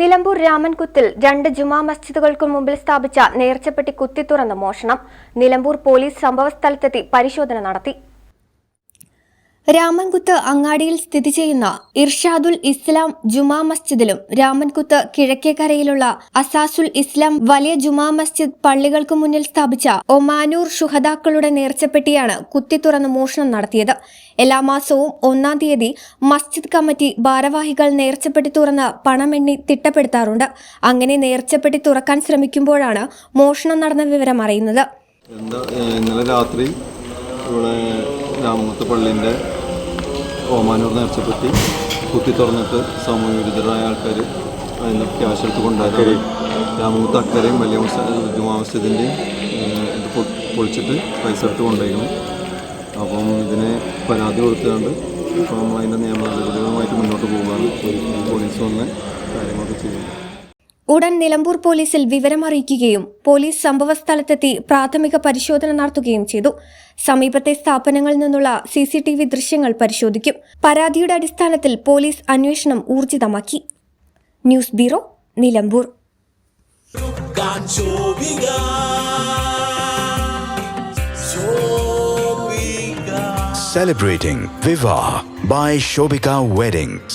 നിലമ്പൂർ രാമൻകുത്തിൽ രണ്ട് ജുമാ മസ്ജിദുകൾക്ക് മുമ്പിൽ സ്ഥാപിച്ച നേർച്ചപ്പെട്ടി കുത്തിത്തുറന്ന് മോഷണം. നിലമ്പൂർ പോലീസ് സംഭവസ്ഥലത്തെത്തി പരിശോധന നടത്തി. രാമൻകുത്ത് അങ്ങാടിയിൽ സ്ഥിതി ചെയ്യുന്ന ഇർഷാദുൽ ഇസ്ലാം ജുമാ മസ്ജിദിലും രാമൻകുത്ത് കിഴക്കേക്കരയിലുള്ള അസാസുൽ ഇസ്ലാം വലിയ ജുമാ മസ്ജിദ് പള്ളികൾക്ക് മുന്നിൽ സ്ഥാപിച്ച ഒമാനൂർ ഷുഹദാക്കളുടെ നേർച്ചപ്പെട്ടിയാണ് കുത്തി തുറന്ന് മോഷണം നടത്തിയത്. എല്ലാ മാസവും ഒന്നാം തീയതി മസ്ജിദ് കമ്മിറ്റി ഭാരവാഹികൾ നേർച്ചപ്പെട്ടി തുറന്ന് പണമെണ്ണി തിട്ടപ്പെടുത്താറുണ്ട്. അങ്ങനെ നേർച്ചപ്പെട്ടി തുറക്കാൻ ശ്രമിക്കുമ്പോഴാണ് മോഷണം നടന്ന വിവരം അറിയുന്നത്. ഇന്നലെ രാത്രി ഇവിടെ രാമകുത്ത് പള്ളീന്റെ ഓമാനൂർ നേർച്ചപ്പെട്ടി കുത്തി തുറന്നിട്ട് സാമൂഹ്യ വിരുദ്ധരായ ആൾക്കാർ അതിന് ക്യാഷ് എടുത്ത് കൊണ്ടുവരാറ്. രാമൂത്ത് അക്കരയും വലിയ മസ്ജി- ജുമാ മസ്ജിദിന്റെയും ഏഹ് ഇത് പൊളിച്ചിട്ട് പൈസ എടുത്ത് കൊണ്ടുപോയിരുന്നു അപ്പം ഇതിനെ പരാതി കൊടുത്തുകൊണ്ട് ഇപ്പം അതിന്റെ നിയമ നടപടികളുമായിട്ട് മുന്നോട്ട് പോകാറ്. പോലീസ് വന്ന് കാര്യങ്ങളൊക്കെ ചെയ്യുന്നു. ഉടൻ നിലമ്പൂർ പോലീസിൽ വിവരമറിയിക്കുകയും പോലീസ് സംഭവസ്ഥലത്തെത്തി പ്രാഥമിക പരിശോധന നടത്തുകയും ചെയ്തു. സമീപത്തെ സ്ഥാപനങ്ങളിൽ നിന്നുള്ള സി സി ടി വി ദൃശ്യങ്ങൾ പരിശോധിക്കും. പരാതിയുടെ അടിസ്ഥാനത്തിൽ പോലീസ് അന്വേഷണം ഊർജിതമാക്കി. News bureau Nilambur. Celebrating Viva by Shobika Weddings.